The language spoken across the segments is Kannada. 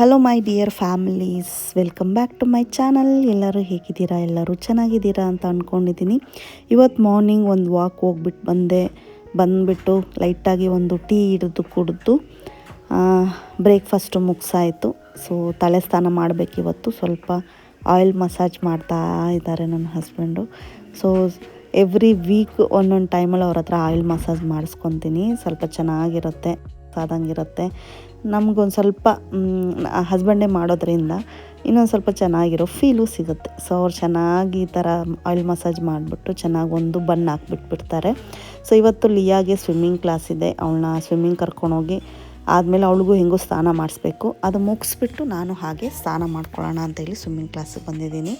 Hello my dear families welcome back to my channel ಎಲ್ಲರೂ ಹೇಗಿದ್ದೀರಾ? ಎಲ್ಲರೂ ಚೆನ್ನಾಗಿದ್ದೀರಾ ಅಂತ ಅಂದ್ಕೊಂಡಿದ್ದೀನಿ ಇವತ್ತು ಮಾರ್ನಿಂಗ್ ಒಂದು ವಾಕ್ ಹೋಗ್ಬಿಟ್ಟು ಬಂದೆ. ಬಂದುಬಿಟ್ಟು ಲೈಟಾಗಿ ಒಂದು ಟೀ ಹಿಡಿದು ಕುಡಿದು ಬ್ರೇಕ್ಫಾಸ್ಟು ಮುಗಿಸಾಯಿತು. ಸೊ ತಲೆ ಸ್ನಾನ ಮಾಡಬೇಕು ಇವತ್ತು. ಸ್ವಲ್ಪ ಆಯಿಲ್ ಮಸಾಜ್ ಮಾಡ್ತಾ ಇದ್ದಾರೆ ನನ್ನ ಹಸ್ಬೆಂಡು ಸೊ ಎವ್ರಿ ವೀಕ್ ಒಂದೊಂದು ಟೈಮಲ್ಲಿ ಅವ್ರ ಹತ್ರ ಆಯಿಲ್ ಮಸಾಜ್ ಮಾಡಿಸ್ಕೊತೀನಿ. ಸ್ವಲ್ಪ ಚೆನ್ನಾಗಿರುತ್ತೆ ಆದಂಗಿರುತ್ತೆ ನಮಗೊಂದು ಸ್ವಲ್ಪ ಹಸ್ಬೆಂಡೇ ಮಾಡೋದ್ರಿಂದ ಇನ್ನೊಂದು ಸ್ವಲ್ಪ ಚೆನ್ನಾಗಿರೋ ಫೀಲು ಸಿಗುತ್ತೆ. ಸೊ ಅವ್ರು ಚೆನ್ನಾಗಿ ಈ ಥರ ಆಯಿಲ್ ಮಸಾಜ್ ಮಾಡಿಬಿಟ್ಟು ಚೆನ್ನಾಗಿ ಒಂದು ಬಣ್ಣ ಹಾಕ್ಬಿಟ್ಬಿಡ್ತಾರೆ. ಸೊ ಇವತ್ತು ಲಿಯಾಗೆ ಸ್ವಿಮ್ಮಿಂಗ್ ಕ್ಲಾಸ್ ಇದೆ. ಅವಳನ್ನ ಸ್ವಿಮ್ಮಿಂಗ್ ಕರ್ಕೊಂಡೋಗಿ ಆದಮೇಲೆ ಅವಳಿಗೂ ಹೆಂಗೋ ಸ್ನಾನ ಮಾಡಿಸ್ಬೇಕು. ಅದು ಮುಗಿಸ್ಬಿಟ್ಟು ನಾನು ಹಾಗೆ ಸ್ನಾನ ಮಾಡ್ಕೊಳ್ಳೋಣ ಅಂತೇಳಿ ಸ್ವಿಮ್ಮಿಂಗ್ ಕ್ಲಾಸಿಗೆ ಬಂದಿದ್ದೀನಿ.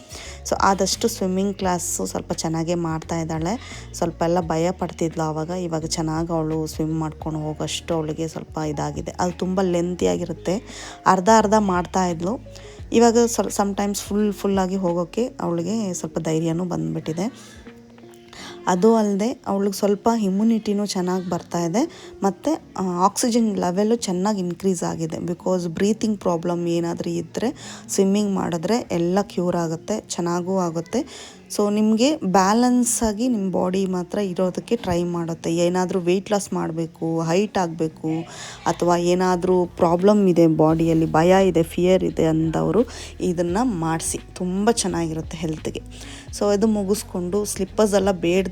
ಸೊ ಆದಷ್ಟು ಸ್ವಿಮ್ಮಿಂಗ್ ಕ್ಲಾಸು ಸ್ವಲ್ಪ ಚೆನ್ನಾಗೇ ಮಾಡ್ತಾ ಇದ್ದಾಳೆ. ಸ್ವಲ್ಪ ಎಲ್ಲ ಭಯ ಪಡ್ತಿದ್ಲು ಆವಾಗ ಇವಾಗ ಚೆನ್ನಾಗಿ ಅವಳು ಸ್ವಿಮ್ ಮಾಡ್ಕೊಂಡು ಹೋಗೋಷ್ಟು ಅವಳಿಗೆ ಸ್ವಲ್ಪ ಇದಾಗಿದೆ. ಅದು ತುಂಬ ಲೆಂತಿಯಾಗಿರುತ್ತೆ ಅರ್ಧ ಅರ್ಧ ಮಾಡ್ತಾ ಇದ್ಲು. ಇವಾಗ ಸ್ವಲ್ಪ ಸಮ್ಟೈಮ್ಸ್ ಫುಲ್ ಫುಲ್ಲಾಗಿ ಹೋಗೋಕ್ಕೆ ಅವಳಿಗೆ ಸ್ವಲ್ಪ ಧೈರ್ಯನೂ ಬಂದುಬಿಟ್ಟಿದೆ. ಅದು ಅಲ್ಲದೆ ಅವಳಿಗೆ ಸ್ವಲ್ಪ ಇಮ್ಯುನಿಟಿನೂ ಚೆನ್ನಾಗಿ ಬರ್ತಾ ಇದೆ. ಮತ್ತು ಆಕ್ಸಿಜನ್ ಲೆವೆಲ್ಲು ಚೆನ್ನಾಗಿ ಇನ್ಕ್ರೀಸ್ ಆಗಿದೆ. ಬಿಕಾಸ್ ಬ್ರೀತಿಂಗ್ ಪ್ರಾಬ್ಲಮ್ ಏನಾದರೂ ಇದ್ದರೆ ಸ್ವಿಮ್ಮಿಂಗ್ ಮಾಡಿದ್ರೆ ಎಲ್ಲ ಕ್ಯೂರ್ ಆಗುತ್ತೆ, ಚೆನ್ನಾಗೂ ಆಗುತ್ತೆ. ಸೊ ನಿಮಗೆ ಬ್ಯಾಲೆನ್ಸ್ ಆಗಿ ನಿಮ್ಮ ಬಾಡಿ ಮಾತ್ರ ಇರೋದಕ್ಕೆ ಟ್ರೈ ಮಾಡುತ್ತೆ. ಏನಾದರೂ ವೆಯ್ಟ್ ಲಾಸ್ ಮಾಡಬೇಕು ಹೈಟ್ ಆಗಬೇಕು, ಅಥವಾ ಏನಾದರೂ ಪ್ರಾಬ್ಲಮ್ ಇದೆ ಬಾಡಿಯಲ್ಲಿ ಭಯ ಇದೆ ಫಿಯರ್ ಇದೆ ಅಂದವರು ಇದನ್ನು ಮಾಡಿಸಿ. ತುಂಬ ಚೆನ್ನಾಗಿರುತ್ತೆ ಹೆಲ್ತ್ಗೆ ಸೊ ಇದು ಮುಗಿಸ್ಕೊಂಡು ಸ್ಲಿಪ್ಪರ್ಸ್ ಎಲ್ಲ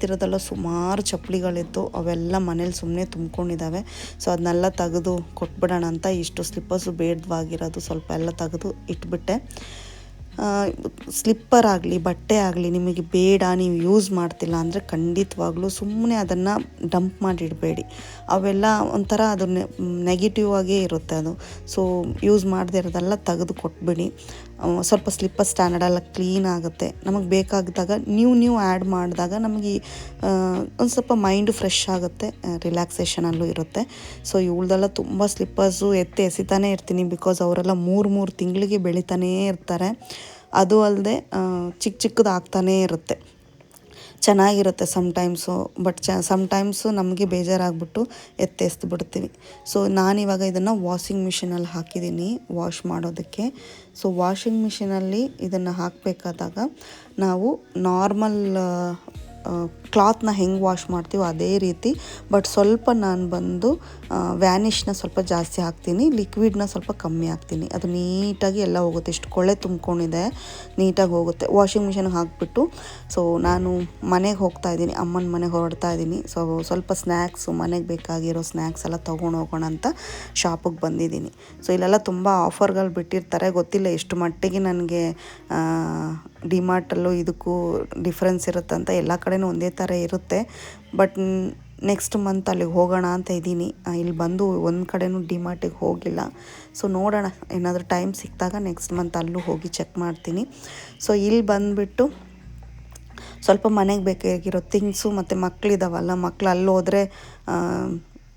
ಬೇಡ್ದಿರೋದೆಲ್ಲ ಸುಮಾರು ಚಪ್ಪಲಿಗಳಿತ್ತು ಅವೆಲ್ಲ ಮನೇಲಿ ಸುಮ್ಮನೆ ತುಂಬ್ಕೊಂಡಿದ್ದಾವೆ. ಸೊ ಅದನ್ನೆಲ್ಲ ತೆಗೆದು ಕೊಟ್ಬಿಡೋಣ ಅಂತ ಇಷ್ಟು ಸ್ಲಿಪ್ಪರ್ಸು ಬೇಡವಾಗಿರೋದು. ಸ್ವಲ್ಪ ಎಲ್ಲ ತೆಗೆದು ಇಟ್ಬಿಟ್ಟೆ. ಸ್ಲಿಪ್ಪರ್ ಆಗಲಿ, ಬಟ್ಟೆ ಆಗಲಿ ನಿಮಗೆ ಬೇಡ, ನೀವು ಯೂಸ್ ಮಾಡ್ತಿಲ್ಲ ಅಂದರೆ ಖಂಡಿತವಾಗ್ಲೂ ಸುಮ್ಮನೆ ಅದನ್ನು ಡಂಪ್ ಮಾಡಿಡಬೇಡಿ. ಅವೆಲ್ಲ ಒಂಥರ ಅದು ನೆಗೆಟಿವ್ ಆಗೇ ಇರುತ್ತೆ ಅದು. ಸೊ ಯೂಸ್ ಮಾಡದೇ ಇರೋದೆಲ್ಲ ತೆಗೆದು ಕೊಟ್ಬಿಡಿ ಸ್ವಲ್ಪ ಸ್ಲಿಪ್ಪರ್ ಸ್ಟ್ಯಾಂಡರ್ಡೆಲ್ಲ ಕ್ಲೀನ್ ಆಗುತ್ತೆ. ನಮಗೆ ಬೇಕಾಗಿದ್ದಾಗ ನ್ಯೂ ನ್ಯೂ ಆ್ಯಡ್ ಮಾಡಿದಾಗ ನಮಗೆ ಒಂದು ಸ್ವಲ್ಪ ಮೈಂಡ್ ಫ್ರೆಶ್ ಆಗುತ್ತೆ ರಿಲ್ಯಾಕ್ಸೇಷನಲ್ಲೂ ಇರುತ್ತೆ. ಸೊ ಇವಳ್ದೆಲ್ಲ ತುಂಬ ಸ್ಲಿಪ್ಪರ್ಸು ಎತ್ತಿ ಎಸಿತಾನೇ ಇರ್ತೀನಿ ಬಿಕಾಸ್ ಅವರೆಲ್ಲ ಮೂರು ಮೂರು ತಿಂಗಳಿಗೆ ಬೆಳಿತಾನೇ ಇರ್ತಾರೆ. ಅದು ಅಲ್ಲದೆ ಚಿಕ್ಕ ಚಿಕ್ಕದು ಆಗ್ತಾನೇ ಇರುತ್ತೆ. ಚೆನ್ನಾಗಿರುತ್ತೆ ಸಮ್ಟೈಮ್ಸು ಬಟ್ ಚ ಸಮ್ಟೈಮ್ಸು ನಮಗೆ ಬೇಜಾರಾಗ್ಬಿಟ್ಟು ಎತ್ತೆಸ್ದು ಬಿಡ್ತೀವಿ ಸೊ ನಾನಿವಾಗ ಇದನ್ನು ವಾಷಿಂಗ್ ಮಿಷಿನಲ್ಲಿ ಹಾಕಿದ್ದೀನಿ ವಾಶ್ ಮಾಡೋದಕ್ಕೆ. ಸೊ ವಾಷಿಂಗ್ ಮಿಷಿನಲ್ಲಿ ಇದನ್ನು ಹಾಕಬೇಕಾದಾಗ ನಾವು ನಾರ್ಮಲ್ ಕ್ಲಾತ್ನ ಹೆಂಗೆ ವಾಶ್ ಮಾಡ್ತೀವೋ ಅದೇ ರೀತಿ. ಬಟ್ ಸ್ವಲ್ಪ ನಾನು ಬಂದು ವ್ಯಾನಿಷ್ನ ಸ್ವಲ್ಪ ಜಾಸ್ತಿ ಹಾಕ್ತೀನಿ ಲಿಕ್ವಿಡ್ನ ಸ್ವಲ್ಪ ಕಮ್ಮಿ ಹಾಕ್ತೀನಿ. ಅದು ನೀಟಾಗಿ ಎಲ್ಲ ಹೋಗುತ್ತೆ. ಇಷ್ಟು ಕೊಳೆ ತುಂಬ್ಕೊಂಡಿದೆ, ನೀಟಾಗಿ ಹೋಗುತ್ತೆ. ವಾಷಿಂಗ್ ಮಿಷಿನ್ಗೆ ಹಾಕ್ಬಿಟ್ಟು ಸೊ ನಾನು ಮನೆಗೆ ಹೋಗ್ತಾ ಇದ್ದೀನಿ. ಅಮ್ಮನ ಮನೆಗೆ ಹೊರಡ್ತಾ ಇದ್ದೀನಿ. ಸೊ ಸ್ವಲ್ಪ ಸ್ನ್ಯಾಕ್ಸು ಮನೆಗೆ ಬೇಕಾಗಿರೋ ಸ್ನ್ಯಾಕ್ಸ್ ಎಲ್ಲ ತೊಗೊಂಡು ಹೋಗೋಣ ಅಂತ ಶಾಪಿಗೆ ಬಂದಿದ್ದೀನಿ. ಸೊ ಇಲ್ಲೆಲ್ಲ ತುಂಬ ಆಫರ್ಗಳು ಬಿಟ್ಟಿರ್ತಾರೆ. ಗೊತ್ತಿಲ್ಲ ಎಷ್ಟು ಮಟ್ಟಿಗೆ ನನಗೆ ಡಿಮಾರ್ಟಲ್ಲೂ ಇದಕ್ಕೂ ಡಿಫ್ರೆನ್ಸ್ ಇರುತ್ತೆ ಅಂತ ಎಲ್ಲ ಕಡೆನೂ ಒಂದೇ ಥರ ಇರುತ್ತೆ. ಬಟ್ ನೆಕ್ಸ್ಟ್ ಮಂತ್ ಅಲ್ಲಿಗೆ ಹೋಗೋಣ ಅಂತ ಇದ್ದೀನಿ. ಇಲ್ಲಿ ಬಂದು ಒಂದು ಕಡೆನೂ ಡಿಮಾರ್ಟಿಗೆ ಹೋಗಿಲ್ಲ. ಸೊ ನೋಡೋಣ, ಏನಾದರೂ ಟೈಮ್ ಸಿಕ್ಕಿದಾಗ ನೆಕ್ಸ್ಟ್ ಮಂತ್ ಅಲ್ಲೂ ಹೋಗಿ ಚೆಕ್ ಮಾಡ್ತೀನಿ. ಸೊ ಇಲ್ಲಿ ಬಂದುಬಿಟ್ಟು ಸ್ವಲ್ಪ ಮನೆಗೆ ಬೇಕಾಗಿರೋ ಥಿಂಗ್ಸು ಮತ್ತು ಮಕ್ಕಳಿದಾವಲ್ಲ ಮಕ್ಕಳು ಅಲ್ಲೋದ್ರೆ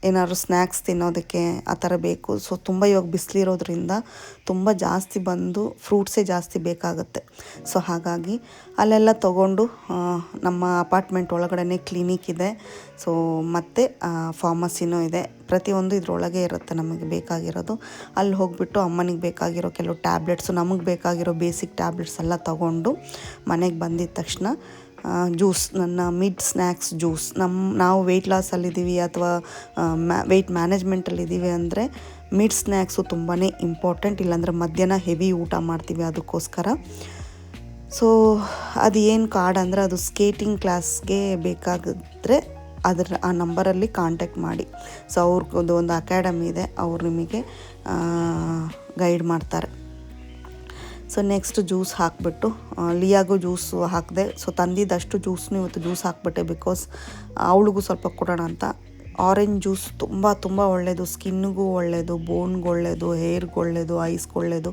ಏನಾದ್ರು ಸ್ನ್ಯಾಕ್ಸ್ ತಿನ್ನೋದಕ್ಕೆ ಆ ಥರ ಬೇಕು. ಸೊ ತುಂಬ ಇವಾಗ ಬಿಸಿಲಿರೋದ್ರಿಂದ ತುಂಬ ಜಾಸ್ತಿ ಬಂದು ಫ್ರೂಟ್ಸೇ ಜಾಸ್ತಿ ಬೇಕಾಗುತ್ತೆ. ಸೊ ಹಾಗಾಗಿ ಅಲ್ಲೆಲ್ಲ ತೊಗೊಂಡು ನಮ್ಮ ಅಪಾರ್ಟ್ಮೆಂಟ್ ಒಳಗಡೆ ಕ್ಲಿನಿಕ್ ಇದೆ. ಸೊ ಮತ್ತು ಫಾರ್ಮಸಿನೂ ಇದೆ. ಪ್ರತಿಯೊಂದು ಇದರೊಳಗೆ ಇರುತ್ತೆ ನಮಗೆ ಬೇಕಾಗಿರೋದು. ಅಲ್ಲಿ ಹೋಗಿಬಿಟ್ಟು ಅಮ್ಮನಿಗೆ ಬೇಕಾಗಿರೋ ಕೆಲವು ಟ್ಯಾಬ್ಲೆಟ್ಸು ನಮಗೆ ಬೇಕಾಗಿರೋ ಬೇಸಿಕ್ ಟ್ಯಾಬ್ಲೆಟ್ಸ್ ಎಲ್ಲ ತೊಗೊಂಡು ಮನೆಗೆ ಬಂದಿದ ತಕ್ಷಣ ಜ್ಯೂಸ್, ನನ್ನ ಮಿಡ್ ಸ್ನ್ಯಾಕ್ಸ್ ಜ್ಯೂಸ್. ನಮ್ಮ ನಾವು ವೆಯ್ಟ್ ಲಾಸಲ್ಲಿದ್ದೀವಿ ಅಥವಾ ಮ್ಯಾ ವೆಯ್ಟ್ ಮ್ಯಾನೇಜ್ಮೆಂಟಲ್ಲಿದ್ದೀವಿ ಅಂದರೆ ಮಿಡ್ ಸ್ನ್ಯಾಕ್ಸು ತುಂಬಾ ಇಂಪಾರ್ಟೆಂಟ್ ಇಲ್ಲಾಂದರೆ ಮಧ್ಯಾಹ್ನ ಹೆವಿ ಊಟ ಮಾಡ್ತೀವಿ ಅದಕ್ಕೋಸ್ಕರ. ಸೊ ಅದು ಏನು ಕಾರ್ಡ್ ಅಂದರೆ, ಅದು ಸ್ಕೇಟಿಂಗ್ ಕ್ಲಾಸ್ಗೆ ಬೇಕಾಗಿದ್ರೆ, ಅದರ, ಆ ನಂಬರಲ್ಲಿ ಕಾಂಟ್ಯಾಕ್ಟ್ ಮಾಡಿ. ಸೊ ಅವ್ರದ್ದು ಒಂದು ಅಕಾಡೆಮಿ ಇದೆ, ಅವ್ರು ನಿಮಗೆ ಗೈಡ್ ಮಾಡ್ತಾರೆ. ಸೊ ನೆಕ್ಸ್ಟ್ ಜ್ಯೂಸ್ ಹಾಕಿಬಿಟ್ಟು ಲಿಯಾಗೂ ಜ್ಯೂಸ್ ಹಾಕಿದೆ. ಸೊ ತಂದಿದ್ದಷ್ಟು ಜ್ಯೂಸ್ನು ಇವತ್ತು ಜ್ಯೂಸ್ ಹಾಕ್ಬಿಟ್ಟೆ ಬಿಕಾಸ್ ಅವಳಿಗೂ ಸ್ವಲ್ಪ ಕೊಡೋಣ ಅಂತ. ಆರೆಂಜ್ ಜ್ಯೂಸ್ ತುಂಬ ತುಂಬ ಒಳ್ಳೆಯದು ಸ್ಕಿನ್ಗೂ ಒಳ್ಳೆಯದು ಬೋನ್ಗೆ ಒಳ್ಳೆಯದು ಹೇರ್ಗೆ ಒಳ್ಳೆಯದು ಐಸ್ಗೆ ಒಳ್ಳೆಯದು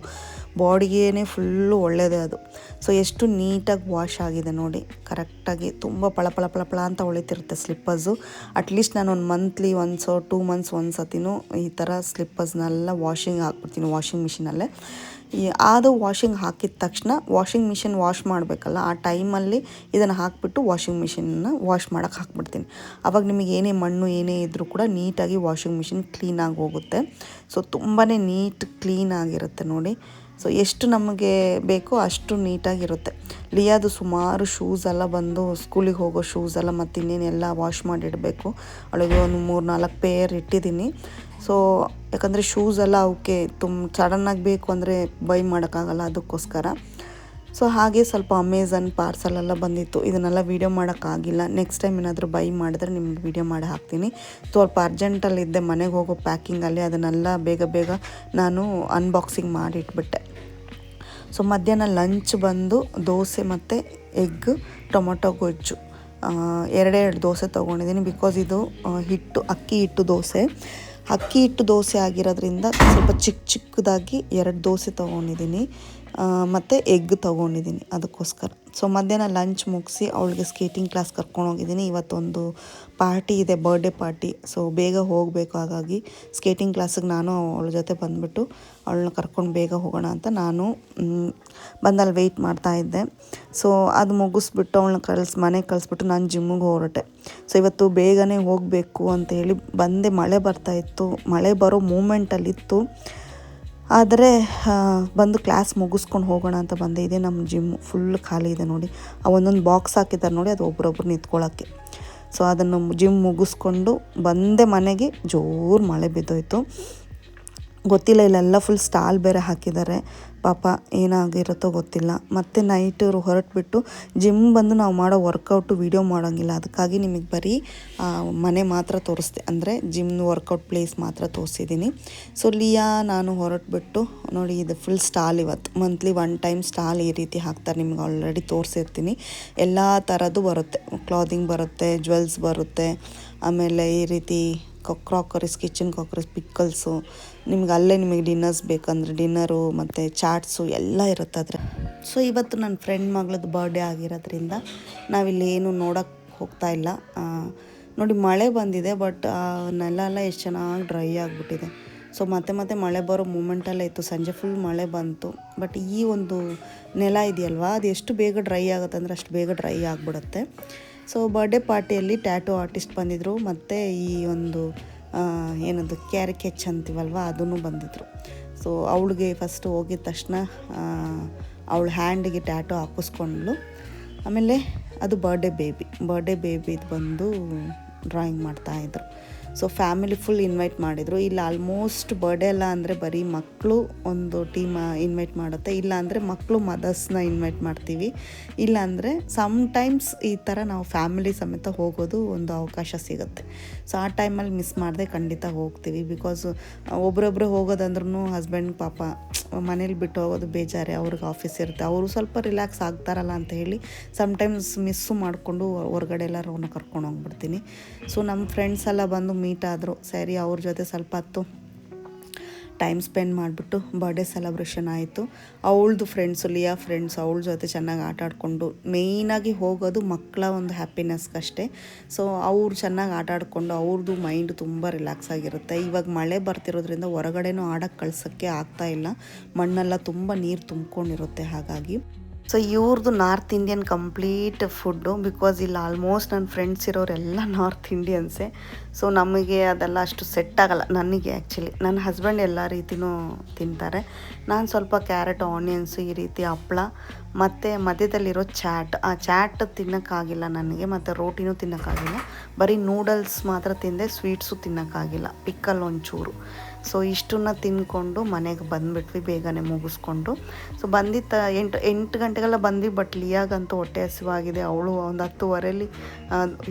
ಬಾಡಿಗೇನೆ ಫುಲ್ಲು ಒಳ್ಳೆಯದೇ ಅದು. ಸೊ ಎಷ್ಟು ನೀಟಾಗಿ ವಾಶ್ ಆಗಿದೆ ನೋಡಿ. ಕರೆಕ್ಟಾಗಿ ತುಂಬ ಪಳ ಪಳ ಪಳ ಪಳ ಅಂತ ಹೊಳಿತಿರುತ್ತೆ ಸ್ಲಿಪ್ಪರ್ಸು ಅಟ್ಲೀಸ್ಟ್ ನಾನು ಒಂದು ಮಂತ್ಲಿ ಒನ್ಸೋ ಟೂ ಮಂತ್ಸ್ ಒಂದು ಸತಿನೂ ಈ ಥರ ಸ್ಲಿಪ್ಪರ್ಸ್ನೆಲ್ಲ ವಾಷಿಂಗ್ ಹಾಕ್ಬಿಡ್ತೀನಿ ವಾಷಿಂಗ್ ಮಿಷಿನಲ್ಲೇ ಅದು ವಾಷಿಂಗ್ ಹಾಕಿದ ತಕ್ಷಣ ವಾಷಿಂಗ್ ಮಿಷಿನ್ ವಾಶ್ ಮಾಡಬೇಕಲ್ಲ, ಆ ಟೈಮಲ್ಲಿ ಇದನ್ನು ಹಾಕಿಬಿಟ್ಟು ವಾಷಿಂಗ್ ಮಿಷಿನನ್ನು ವಾಶ್ ಮಾಡೋಕ್ಕೆ ಹಾಕ್ಬಿಡ್ತೀನಿ. ಆವಾಗ ನಿಮಗೆ ಏನೇ ಮಣ್ಣು ಏನೇ ಇದ್ದರೂ ಕೂಡ ನೀಟಾಗಿ ವಾಷಿಂಗ್ ಮಿಷಿನ್ ಕ್ಲೀನಾಗಿ ಹೋಗುತ್ತೆ. ಸೊ ತುಂಬಾ ನೀಟ್ ಕ್ಲೀನಾಗಿರುತ್ತೆ ನೋಡಿ. ಸೊ ಎಷ್ಟು ನಮಗೆ ಬೇಕೋ ಅಷ್ಟು ನೀಟಾಗಿರುತ್ತೆ. ಲಿಯಾದು ಸುಮಾರು ಶೂಸ್ ಎಲ್ಲ ಬಂದು ಸ್ಕೂಲಿಗೆ ಹೋಗೋ ಶೂಸ್ ಎಲ್ಲ ಮತ್ತು ಇನ್ನೇನೆಲ್ಲ ವಾಶ್ ಮಾಡಿಡಬೇಕು ಅವಳಿಗೆ ಒಂದು ಮೂರು ನಾಲ್ಕು ಪೇರ್ ಇಟ್ಟಿದ್ದೀನಿ. ಸೊ ಯಾಕಂದರೆ ಶೂಸ್ ಎಲ್ಲ ಅವಕ್ಕೆ ತುಂಬ ಸಡನ್ನಾಗಿ ಬೇಕು ಅಂದರೆ ಬೈ ಮಾಡೋಕ್ಕಾಗಲ್ಲ ಅದಕ್ಕೋಸ್ಕರ. ಸೊ ಹಾಗೆ ಸ್ವಲ್ಪ ಅಮೇಝಾನ್ ಪಾರ್ಸಲೆಲ್ಲ ಬಂದಿತ್ತು. ಇದನ್ನೆಲ್ಲ ವೀಡಿಯೋ ಮಾಡೋಕ್ಕಾಗಿಲ್ಲ. ನೆಕ್ಸ್ಟ್ ಟೈಮ್ ಏನಾದರೂ ಬೈ ಮಾಡಿದ್ರೆ ನಿಮ್ಗೆ ವೀಡಿಯೋ ಮಾಡಿ ಹಾಕ್ತೀನಿ. ಸ್ವಲ್ಪ ಅರ್ಜೆಂಟಲ್ಲಿದ್ದೆ ಮನೆಗೆ ಹೋಗೋ ಪ್ಯಾಕಿಂಗಲ್ಲಿ ಅದನ್ನೆಲ್ಲ ಬೇಗ ಬೇಗ ನಾನು ಅನ್ಬಾಕ್ಸಿಂಗ್ ಮಾಡಿಟ್ಬಿಟ್ಟೆ ಸೊ ಮಧ್ಯಾಹ್ನ ಲಂಚ್ ಬಂದು ದೋಸೆ ಮತ್ತು ಎಗ್ ಟೊಮೊಟೊ ಗೊಜ್ಜು. ಎರಡೆರಡು ದೋಸೆ ತೊಗೊಂಡಿದ್ದೀನಿ ಬಿಕಾಸ್ ಇದು ಹಿಟ್ಟು, ಅಕ್ಕಿ ಹಿಟ್ಟು ದೋಸೆ. ಅಕ್ಕಿ ಹಿಟ್ಟು ದೋಸೆ ಆಗಿರೋದ್ರಿಂದ ಸ್ವಲ್ಪ ಚಿಕ್ಕ ಚಿಕ್ಕದಾಗಿ ಎರಡು ದೋಸೆ ತೊಗೊಂಡಿದ್ದೀನಿ. ಮತ್ತು ಎಗ್ ತೊಗೊಂಡಿದ್ದೀನಿ ಅದಕ್ಕೋಸ್ಕರ. ಸೊ ಮಧ್ಯಾಹ್ನ ಲಂಚ್ ಮುಗಿಸಿ ಅವಳಿಗೆ ಸ್ಕೇಟಿಂಗ್ ಕ್ಲಾಸ್ ಕರ್ಕೊಂಡು ಹೋಗಿದ್ದೀನಿ. ಇವತ್ತೊಂದು ಪಾರ್ಟಿ ಇದೆ ಬರ್ಡೇ ಪಾರ್ಟಿ ಸೊ ಬೇಗ ಹೋಗಬೇಕು. ಹಾಗಾಗಿ ಸ್ಕೇಟಿಂಗ್ ಕ್ಲಾಸಿಗೆ ನಾನು ಅವಳ ಜೊತೆ ಬಂದುಬಿಟ್ಟು ಅವಳನ್ನ ಕರ್ಕೊಂಡು ಬೇಗ ಹೋಗೋಣ ಅಂತ ನಾನು ಬಂದಲ್ಲಿ ವೆಯ್ಟ್ ಮಾಡ್ತಾ ಇದ್ದೆ. ಸೊ ಅದು ಮುಗಿಸ್ಬಿಟ್ಟು ಅವಳನ್ನ ಕಳ್ಸಿ, ಮನೆಗೆ ಕಳಿಸ್ಬಿಟ್ಟು ನಾನು ಜಿಮ್ಮಿಗೆ ಹೊರಟೆ. ಸೊ ಇವತ್ತು ಬೇಗನೆ ಹೋಗಬೇಕು ಅಂತ ಹೇಳಿ ಬಂದೆ. ಮಳೆ ಬರ್ತಾಯಿತ್ತು ಮಳೆ ಬರೋ ಮೂಮೆಂಟಲ್ಲಿತ್ತು ಆದರೆ ಬಂದು ಕ್ಲಾಸ್ ಮುಗಿಸ್ಕೊಂಡು ಹೋಗೋಣ ಅಂತ ಬಂದೆ ಇದೆ. ನಮ್ಮ ಜಿಮ್ ಫುಲ್ ಖಾಲಿ ಇದೆ ನೋಡಿ. ಆ, ಒಂದೊಂದು ಬಾಕ್ಸ್ ಹಾಕಿದ್ದಾರೆ ನೋಡಿ, ಅದು ಒಬ್ರೊಬ್ರು ನಿಂತ್ಕೊಳ್ಳೋಕ್ಕೆ. ಸೊ ಅದನ್ನು ಜಿಮ್ ಮುಗಿಸ್ಕೊಂಡು ಬಂದೆ ಮನೆಗೆ, ಜೋರು ಮಳೆ ಬಿದ್ದೋಯ್ತು. ಗೊತ್ತಿಲ್ಲ, ಇಲ್ಲೆಲ್ಲ ಫುಲ್ ಸ್ಟಾಲ್ ಬೇರೆ ಹಾಕಿದ್ದಾರೆ. ಪಾಪ ಏನಾಗಿರುತ್ತೋ ಗೊತ್ತಿಲ್ಲ. ಮತ್ತು ನೈಟ್ ಹೊರಟ್ಬಿಟ್ಟು ಜಿಮ್ ಬಂದು ನಾವು ಮಾಡೋ ವರ್ಕೌಟು ವೀಡಿಯೋ ಮಾಡೋಂಗಿಲ್ಲ. ಅದಕ್ಕಾಗಿ ನಿಮಗೆ ಬರೀ ಮನೆ ಮಾತ್ರ ತೋರಿಸ್ದೆ ಅಂದರೆ ಜಿಮ್ ವರ್ಕೌಟ್ ಪ್ಲೇಸ್ ಮಾತ್ರ ತೋರಿಸಿದ್ದೀನಿ ಸೊ ಲಿಯಾ, ನಾನು ಹೊರಟ್ಬಿಟ್ಟು, ನೋಡಿ ಇದು ಫುಲ್ ಸ್ಟಾಲ್ ಇವತ್ತು. ಮಂತ್ಲಿ ಒನ್ ಟೈಮ್ ಸ್ಟಾಲ್ ಈ ರೀತಿ ಹಾಕ್ತಾರೆ, ನಿಮ್ಗೆ ಆಲ್ರೆಡಿ ತೋರಿಸಿರ್ತೀನಿ. ಎಲ್ಲ ಥರದ್ದು ಬರುತ್ತೆ. ಕ್ಲಾದಿಂಗ್ ಬರುತ್ತೆ ಜ್ಯುವೆಲ್ಸ್ ಬರುತ್ತೆ. ಆಮೇಲೆ ಈ ರೀತಿ ಕ್ರಾಕರೀಸ್ ಕಿಚನ್ ಕ್ರಾಕರೀಸ್ ಪಿಕ್ಕಲ್ಸು ನಿಮ್ಗೆ ಅಲ್ಲೇ ನಿಮಗೆ ಡಿನ್ನರ್ಸ್ ಬೇಕಂದ್ರೆ ಡಿನ್ನರು ಮತ್ತು ಚಾಟ್ಸು ಎಲ್ಲ ಇರುತ್ತೆ ಆದರೆ. ಸೊ ಇವತ್ತು ನನ್ನ ಫ್ರೆಂಡ್ ಮಗಳದ್ದು ಬರ್ಡೇ ಆಗಿರೋದ್ರಿಂದ ನಾವಿಲ್ಲಿ ಏನು ನೋಡೋಕ್ಕೆ ಹೋಗ್ತಾ ಇಲ್ಲ. ನೋಡಿ ಮಳೆ ಬಂದಿದೆ ಬಟ್ ನೆಲ ಎಲ್ಲ ಎಷ್ಟು ಚೆನ್ನಾಗಿ ಡ್ರೈ ಆಗಿಬಿಟ್ಟಿದೆ. ಸೊ ಮತ್ತೆ ಮತ್ತೆ ಮಳೆ ಬರೋ ಮೂಮೆಂಟಲ್ಲ ಇತ್ತು. ಸಂಜೆ ಫುಲ್ ಮಳೆ ಬಂತು. ಬಟ್ ಈ ಒಂದು ನೆಲ ಇದೆಯಲ್ವಾ? ಅದು ಎಷ್ಟು ಬೇಗ ಡ್ರೈ ಆಗುತ್ತೆ ಅಂದರೆ ಅಷ್ಟು ಬೇಗ ಡ್ರೈ ಆಗಿಬಿಡುತ್ತೆ. ಸೊ ಬರ್ಡೇ ಪಾರ್ಟಿಯಲ್ಲಿ ಟ್ಯಾಟೋ ಆರ್ಟಿಸ್ಟ್ ಬಂದಿದ್ದರು ಮತ್ತು ಈ ಒಂದು ಏನದು ಕೆಚ್ ಅಂತೀವಲ್ವ ಅದನ್ನು ಬಂದಿದ್ರು. ಸೊ ಅವಳಿಗೆ ಫಸ್ಟ್ ಹೋಗಿದ ತಕ್ಷಣ ಅವಳ ಹ್ಯಾಂಡಿಗೆ ಟ್ಯಾಟೋ ಹಾಕಿಸ್ಕೊಂಡ್ಳು. ಆಮೇಲೆ ಅದು ಬರ್ಡೇ ಬೇಬಿ ಬರ್ಡೇ ಬೇಬಿದು ಬಂದು ಡ್ರಾಯಿಂಗ್ ಮಾಡ್ತಾಯಿದ್ರು ಸೊ ಫ್ಯಾಮಿಲಿ ಫುಲ್ ಇನ್ವೈಟ್ ಮಾಡಿದರು. ಇಲ್ಲಿ ಆಲ್ಮೋಸ್ಟ್ ಬರ್ಡೇ ಎಲ್ಲ ಅಂದರೆ ಬರೀ ಮಕ್ಕಳು ಒಂದು ಟೀಮ್ ಇನ್ವೈಟ್ ಮಾಡುತ್ತೆ. ಇಲ್ಲ ಅಂದರೆ ಮಕ್ಕಳು ಮದರ್ಸ್ನ ಇನ್ವೈಟ್ ಮಾಡ್ತೀವಿ. ಇಲ್ಲಾಂದರೆ ಸಮ್ಟೈಮ್ಸ್ ಟೈಮ್ಸ್ ಈ ಥರ ನಾವು ಫ್ಯಾಮಿಲಿ ಸಮೇತ ಹೋಗೋದು ಒಂದು ಅವಕಾಶ ಸಿಗುತ್ತೆ. ಸೊ ಆ ಟೈಮಲ್ಲಿ ಮಿಸ್ ಮಾಡದೆ ಖಂಡಿತ ಹೋಗ್ತೀವಿ. ಬಿಕಾಸ್ ಒಬ್ರೊಬ್ರು ಹೋಗೋದಂದ್ರೂ ಹಸ್ಬೆಂಡ್ ಪಾಪ, ಮನೇಲಿ ಬಿಟ್ಟು ಹೋಗೋದು ಬೇಜಾರೆ. ಅವ್ರಿಗೆ ಆಫೀಸ್ ಇರುತ್ತೆ. ಅವರು ಸ್ವಲ್ಪ ರಿಲ್ಯಾಕ್ಸ್ ಆಗ್ತಾರಲ್ಲ ಅಂತ ಹೇಳಿ ಸಮ್ಟೈಮ್ಸ್ ಮಿಸ್ಸು ಮಾಡಿಕೊಂಡು ಹೊರಗಡೆ ಎಲ್ಲರೂ ಕರ್ಕೊಂಡು ಹೋಗ್ಬಿಡ್ತೀನಿ. ಸೊ ನಮ್ಮ ಫ್ರೆಂಡ್ಸ್ ಎಲ್ಲ ಬಂದು ಮೀಟ್ ಆದರು ಸರಿ, ಅವ್ರ ಜೊತೆ ಸ್ವಲ್ಪ ಹೊತ್ತು ಟೈಮ್ ಸ್ಪೆಂಡ್ ಮಾಡಿಬಿಟ್ಟು ಬರ್ಡೇ ಸೆಲೆಬ್ರೇಷನ್ ಆಯಿತು. ಅವಳದು ಫ್ರೆಂಡ್ಸು ಲಿಯಾ ಫ್ರೆಂಡ್ಸ್ ಅವಳ ಜೊತೆ ಚೆನ್ನಾಗಿ ಆಟ ಆಡಿಕೊಂಡು ಮೇಯ್ನಾಗಿ ಹೋಗೋದು ಮಕ್ಕಳ ಒಂದು ಹ್ಯಾಪಿನೆಸ್ಗಷ್ಟೇ ಸೊ ಅವ್ರು ಚೆನ್ನಾಗಿ ಆಟ ಆಡಿಕೊಂಡು ಅವ್ರದ್ದು ಮೈಂಡ್ ತುಂಬ ರಿಲ್ಯಾಕ್ಸ್ ಆಗಿರುತ್ತೆ. ಇವಾಗ ಮಳೆ ಬರ್ತಿರೋದ್ರಿಂದ ಹೊರಗಡೆನೂ ಆಡೋಕ್ಕೆ ಕಳ್ಸೋಕ್ಕೆ ಆಗ್ತಾಯಿಲ್ಲ ಮಣ್ಣೆಲ್ಲ ತುಂಬ ನೀರು ತುಂಬ್ಕೊಂಡಿರುತ್ತೆ ಹಾಗಾಗಿ. ಸೊ ಇವ್ರದ್ದು north Indian complete food because ಇಲ್ಲಿ ಆಲ್ಮೋಸ್ಟ್ ನನ್ನ ಫ್ರೆಂಡ್ಸ್ ಇರೋರೆಲ್ಲ ನಾರ್ತ್ ಇಂಡಿಯನ್ಸೇ ಸೊ ನಮಗೆ ಅದೆಲ್ಲ ಅಷ್ಟು ಸೆಟ್ ಆಗಲ್ಲ. ನನಗೆ ಆ್ಯಕ್ಚುಲಿ ನನ್ನ ಹಸ್ಬೆಂಡ್ ಎಲ್ಲ ರೀತಿಯೂ ತಿಂತಾರೆ. ನಾನು ಸ್ವಲ್ಪ ಕ್ಯಾರೆಟ್ ಆನಿಯನ್ಸು ಈ ರೀತಿ ಹಪ್ಪಳ ಮತ್ತು ಮಧ್ಯದಲ್ಲಿರೋ ಚಾಟ್. ಆ ಚಾಟ್ ತಿನ್ನೋಕ್ಕಾಗಿಲ್ಲ ನನಗೆ, ಮತ್ತು ರೋಟಿನೂ ತಿನ್ನೋಕ್ಕಾಗಿಲ್ಲ. ಬರೀ ನೂಡಲ್ಸ್ ಮಾತ್ರ ತಿಂದೆ ಸ್ವೀಟ್ಸು ತಿನ್ನೋಕ್ಕಾಗಿಲ್ಲ. ಪಿಕ್ಕಲ್ ಒಂಚೂರು. ಸೊ ಇಷ್ಟನ್ನ ತಿನ್ಕೊಂಡು ಮನೆಗೆ ಬಂದುಬಿಟ್ವಿ, ಬೇಗನೆ ಮುಗಿಸ್ಕೊಂಡು. ಸೊ ಬಂದಿತ್ತ ಎಂಟು ಎಂಟು ಗಂಟೆಗೆಲ್ಲ ಬಂದ್ವಿ ಬಟ್ ಲಿಯಾಗಂತೂ ಹೊಟ್ಟೆ ಹಸಿವಾಗಿದೆ. ಅವಳು ಒಂದು ಹತ್ತುವರೆಯಲ್ಲಿ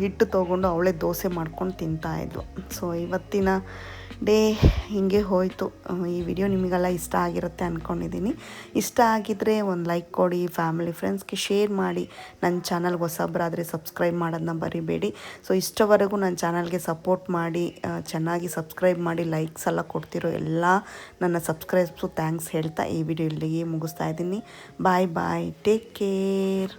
ಹಿಟ್ಟು ತೊಗೊಂಡು ಅವಳೇ ದೋಸೆ ಮಾಡ್ಕೊಂಡು ತಿಂತಾಯಿದ್ಲು ಸೊ ಇವತ್ತಿನ ಡೇ ಹೀಗೆ ಹೋಯಿತು. ಈ ವಿಡಿಯೋ ನಿಮಗೆಲ್ಲ ಇಷ್ಟ ಆಗಿರುತ್ತೆ ಅಂದ್ಕೊಂಡಿದ್ದೀನಿ ಇಷ್ಟ ಆಗಿದ್ದರೆ ಒಂದು ಲೈಕ್ ಕೊಡಿ, ಫ್ಯಾಮಿಲಿ ಫ್ರೆಂಡ್ಸ್ಗೆ ಶೇರ್ ಮಾಡಿ. ನನ್ನ ಚಾನಲ್ಗೆ ಹೊಸಬ್ರಾದರೆ ಸಬ್ಸ್ಕ್ರೈಬ್ ಮಾಡೋದನ್ನ ಬರಿಬೇಡಿ ಸೊ, ಇಷ್ಟವರೆಗೂ ನನ್ನ ಚಾನಲ್ಗೆ ಸಪೋರ್ಟ್ ಮಾಡಿ ಚೆನ್ನಾಗಿ ಸಬ್ಸ್ಕ್ರೈಬ್ ಮಾಡಿ, ಲೈಕ್ಸ್ ಎಲ್ಲ ಕೊಡ್ತಿರೋ ಎಲ್ಲ ನನ್ನ ಸಬ್ಸ್ಕ್ರೈಬ್ಸು ಥ್ಯಾಂಕ್ಸ್ ಹೇಳ್ತಾ ಈ ವಿಡಿಯೋ ಇಲ್ಲಿಗೆ ಮುಗಿಸ್ತಾ ಇದ್ದೀನಿ. Bye bye, take care.